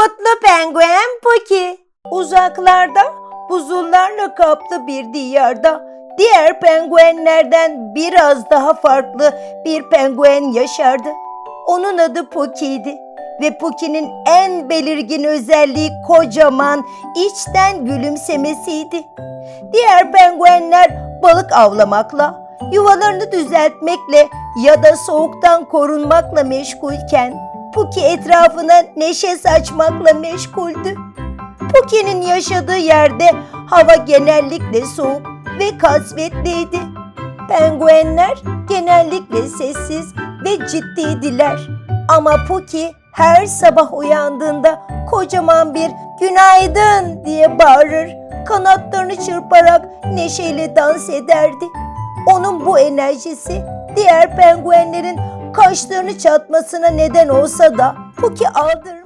Mutlu penguen Puki. Uzaklarda buzullarla kaplı bir diyarda diğer penguenlerden biraz daha farklı bir penguen yaşardı. Onun adı Puki'ydi ve Puki'nin en belirgin özelliği kocaman içten gülümsemesiydi. Diğer penguenler balık avlamakla, yuvalarını düzeltmekle ya da soğuktan korunmakla meşgulken Puki etrafına neşe saçmakla meşguldü. Puki'nin yaşadığı yerde hava genellikle soğuk ve kasvetliydi. Penguenler genellikle sessiz ve ciddiydiler. Ama Puki her sabah uyandığında kocaman bir günaydın diye bağırır, kanatlarını çırparak neşeyle dans ederdi. Onun bu enerjisi diğer penguenlerin kaşlarını çatmasına neden olsa da Puki aldırır